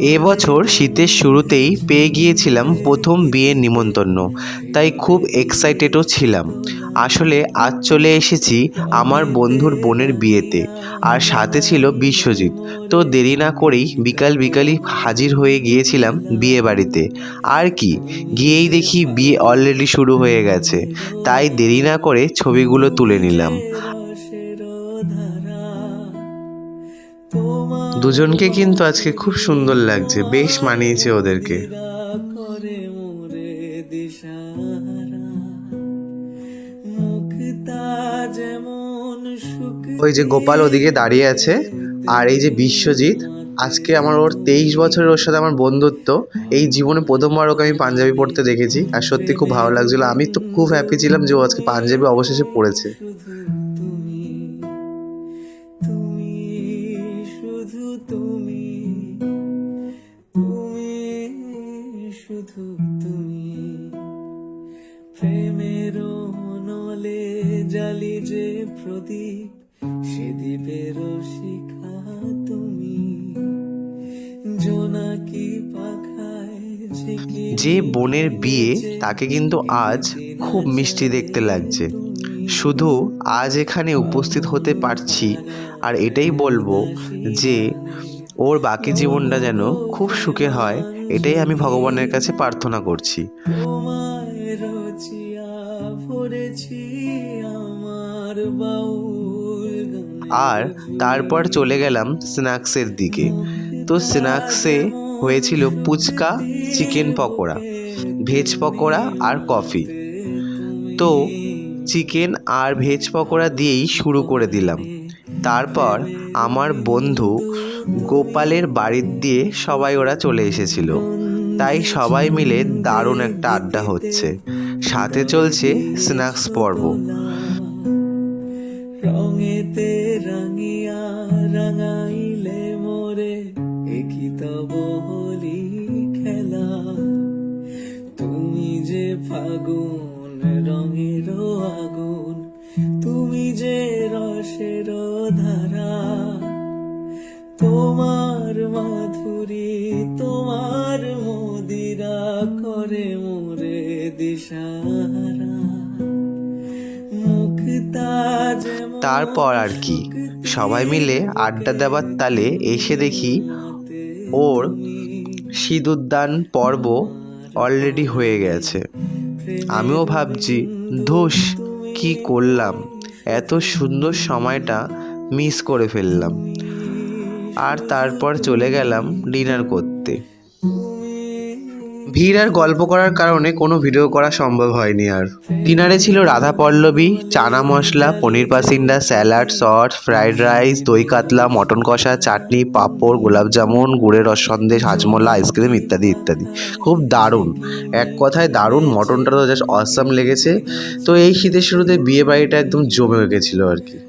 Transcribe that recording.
এবছর শীতের শুরুতেই পেয়ে গিয়েছিলাম প্রথম বিয়ের নিমন্ত্রণ, তাই খুব এক্সাইটেডও ছিলাম। আসলে আজ চলে এসেছি আমার বন্ধুর বোনের বিয়েতে, আর সাথে ছিল বিশ্বজিৎ। তো দেরি না করেই বিকাল বিকালই হাজির হয়ে গিয়েছিলাম বিয়ে বাড়িতে। আর কি, গিয়েই দেখি বিয়ে অলরেডি শুরু হয়ে গেছে, তাই দেরি না করে ছবিগুলো তুলে নিলাম। দুজনকে কিন্তু আজকে খুব সুন্দর লাগছে। বেশ মানিয়েছে ওদেরকে। ওই যে গোপাল ওদিকে দাঁড়িয়ে আছে, আর এই যে বিশ্বজিৎ, আজকে আমার ওর তেইশ বছরের ওর সাথে আমার বন্ধুত্ব, এই জীবনে প্রথমবার ওকে আমি পাঞ্জাবি পড়তে দেখেছি, আর সত্যি খুব ভালো লাগছিল। আমি তো খুব হ্যাপি ছিলাম যে ও আজকে পাঞ্জাবি অবশেষে পড়েছে। তুমি তুমি শুধু তুমি। প্রেমের নলে জালি যে প্রদীপ, সে দ্বীপের শিখা তুমি। জোনাকি পাখায় যে বোনের বিয়ে, তাকে কিন্তু আজ খুব মিষ্টি দেখতে লাগছে। শুধু আজ এখানে উপস্থিত হতে পারছি আর এটাই বলব যে ওর বাকি জীবনটা যেন খুব সুখের হয় এটাই আমি ভগবানের কাছে প্রার্থনা করছি। আর তারপর চলে গেলাম স্ন্যাক্সের দিকে। তো স্ন্যাক্সে হয়েছিল পুচকা চিকেন পকোড়া ভেজ পকোড়া আর কফি। তো চিকেন আর ভেজ পকোড়া দিয়েই শুরু করে দিলাম। তারপর আমার বন্ধু গোপালের বাড়ির দিয়ে সবাই ওরা চলে এসেছিল। তাই সবাই মিলে দারুণ একটা আড্ডা হচ্ছে। সাথে চলছে স্ন্যাক্স পর্ব। রঙেতে রাঙিয়া মোরে তব হলি তুমি যে রসের ধারা তোমার মাধুরী তোমার মদিরা করে মোরে দিশারা তারপর আর কি সবাই মিলে আড্ডা দেওয়ার তালে এসে দেখি ওর সিঁদুরদান পর্ব অলরেডি হয়ে গেছে। আমিও ভাবছি ধুস কি করলাম? এত সুন্দর সময়টা মিস করে ফেললাম। আর তারপর চলে গেলাম ডিনার করতে। ভিড় আর গল্প করার কারণে কোনো ভিডিও করা সম্ভব হয়নি আর। ডিনারে ছিল radhaballabhi, chana masala, paneer pasanda, salad, sauce, fried rice, দই কাতলা, মটন কষা, চাটনি, পাঁপড় গোলাপ জামুন গুড়ের রস সন্দেশ হাজমোলা, আইসক্রিম ইত্যাদি ইত্যাদি। খুব দারুণ। এক কথায় দারুণ, মটনটা তো জাস্ট অসাম লেগেছে। তো এই শীতের শুরুতে বিয়ে বাড়িটা একদম জমে গেছিল আর কি।